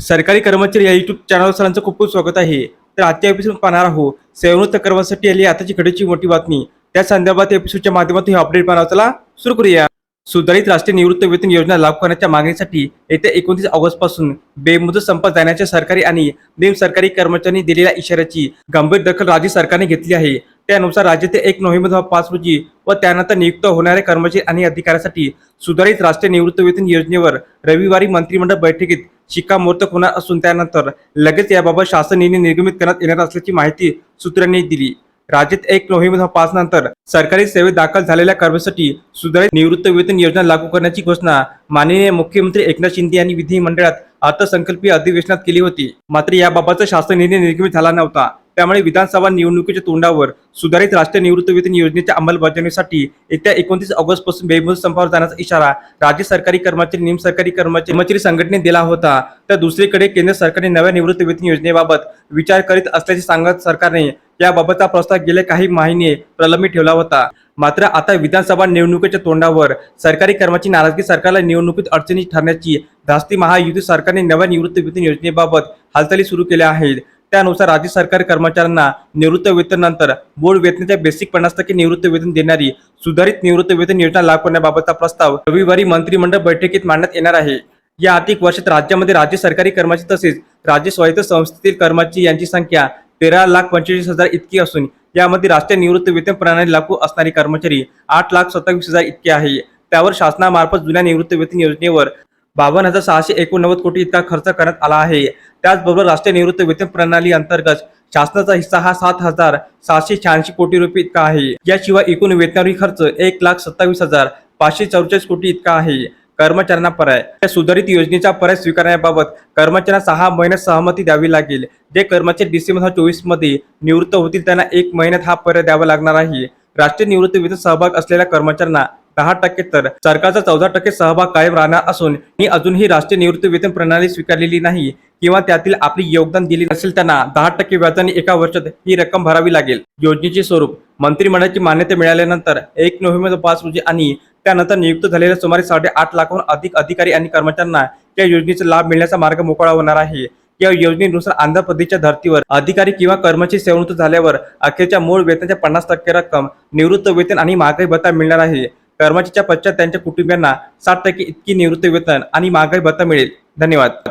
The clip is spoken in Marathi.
सरकारी कर्मचारी या युट्यूब चॅनल सरांचं खूप खूप स्वागत आहे. तर आजच्या एपिसोड पाहणार आहोत सेवानिवृत्त कर्मासाठी आली आताची घडीची मोठी बातमी त्या संदर्भात एपिसोडच्या माध्यमातून हे अपडेट पाहणार चला सुरू करूया. सुधारित राष्ट्रीय निवृत्त वेतन योजना लागू करण्याच्या मागणीसाठी येत्या एकोणतीस ऑगस्टपासून बेमुदत संप जाण्याच्या सरकारी आणि निमसरकारी कर्मचाऱ्यांनी दिलेल्या इशाऱ्याची गंभीर दखल राज्य सरकारने घेतली आहे. त्यानुसार राज्यातील एक नोव्हेंबर पाच रोजी व त्यानंतर नियुक्त होणाऱ्या कर्मचारी आणि अधिकाऱ्यांसाठी सुधारित राष्ट्रीय निवृत्त वेतन योजनेवर रविवारी मंत्रिमंडळ बैठकीत शिक्कामोर्तब होणार असून त्यानंतर लगेच याबाबत शासन निर्णय निर्गमित करण्यात येणार असल्याची माहिती सूत्रांनी दिली. राज्यात एक नोव्हेंबर पाच नंतर सरकारी सेवेत दाखल झालेल्या कर्मचाऱ्यांसाठी सुधारित निवृत्त वेतन योजना लागू करण्याची घोषणा माननीय मुख्यमंत्री एकनाथ शिंदे यांनी विधिमंडळात अर्थसंकल्पीय अधिवेशनात केली होती. मात्र याबाबतचा शासन निर्णय निर्गमित झाला नव्हता. त्यामुळे विधानसभा निवडणुकीच्या तोंडावर सुधारित राष्ट्रीय निवृत्तीवेतन योजनेच्या अंमलबजावणीसाठी येत्या एकोणतीस ऑगस्टपासून बेमुदत संपावर जाण्याचा इशारा राज्य सरकारी कर्मचारी निम सरकारी कर्मचारी संघटनेने दिला होता. तर दुसरीकडे केंद्र सरकारने नव्या निवृत्तीवेतन योजनेबाबत विचार करीत असल्याचे सांगत सरकारने याबाबतचा प्रस्ताव गेले काही महिने प्रलंबित ठेवला होता. मात्र आता विधानसभा निवडणुकीच्या तोंडावर सरकारी कर्मचारी नाराजगी सरकारला निवडणुकीत अडचणी ठरण्याची धास्ती महायुती सरकारने नव्या निवृत्तीवेतन योजनेबाबत हालचाली सुरू केल्या आहेत. त्यानुसार राज्य सरकारी कर्मचाऱ्यांना निवृत्त वेतनानंतर बोर्ड वेतनाच्या बेसिक पन्नास टक्के निवृत्त वेतन देणारी सुधारित निवृत्त वेतन योजना लागू करण्याबाबतचा प्रस्ताव रविवारी मंत्रिमंडळ बैठकीत मांडण्यात येणार आहे. या आर्थिक वर्षात राज्यामध्ये राज्य सरकारी कर्मचारी तसेच राज्य स्वायत्त संस्थेतील कर्मचारी यांची संख्या तेरा लाख पंचेचाळीस हजार इतकी असून यामध्ये राष्ट्रीय निवृत्त वेतन प्रणाली लागू असणारे कर्मचारी आठ लाख सत्तावीस हजार इतके आहे. त्यावर शासनामार्फत जुन्या निवृत्त वेतन योजनेवर बावन्न हजार सहाशे एकोणनव्वद कोटी इतका खर्च करण्यात आला आहे. त्याचबरोबर राष्ट्रीय निवृत्त वेतन प्रणाली अंतर्गत शासनाचा हिस्सा हा सात हजार सहाशे शहाऐंशी कोटी रुपये इतका आहे. याशिवाय एकूण वेतनावरील खर्च एक लाख सत्तावीस हजार पाचशे चौवेचाळीस कोटी इतका आहे. कर्मचाऱ्यांना पर्याय. या सुधारित योजनेचा पर्याय स्वीकारण्याबाबत कर्मचाऱ्यांना सहा महिन्यात सहमती द्यावी लागेल. जे कर्मचारी डिसेंबर हजार चोवीसमध्ये निवृत्त होतील त्यांना एक महिन्यात हा पर्याय द्यावा लागणार आहे. राष्ट्रीय निवृत्त वेतन सहभाग असलेल्या कर्मचाऱ्यांना दहा टक्के तर सरकारचा चौदा टक्के सहभाग कायम राहणार असून ही अजूनही राष्ट्रीय निवृत्ती वेतन प्रणाली स्वीकारलेली नाही किंवा त्यातील आपली योगदान दिले नसेल त्यांना दहा टक्के व्याजाने एका वर्षात ही रक्कम भरावी लागेल. योजनेचे स्वरूप मंत्रिमंडळाची मान्यता मिळाल्यानंतर एक नोव्हेंबर पाच रोजी आणि त्यानंतर नियुक्त झालेल्या सुमारे साडेआठ लाखाहून अधिक अधिकारी आणि कर्मचाऱ्यांना या योजनेचा लाभ मिळण्याचा मार्ग मोकळा होणार आहे. या योजनेनुसार आंध्र प्रदेशच्या धर्तीवर अधिकारी किंवा कर्मचारी सेवानिवृत्त झाल्यावर अखेरच्या मूळ वेतनाच्या पन्नास टक्के रक्कम निवृत्त वेतन आणि महागाई भत्ता मिळणार आहे. कर्मचारीच्या पश्चात त्यांच्या कुटुंबियांना साठ टक्के इतकी निवृत्ती वेतन आणि महागाई भत्ता मिळेल. धन्यवाद.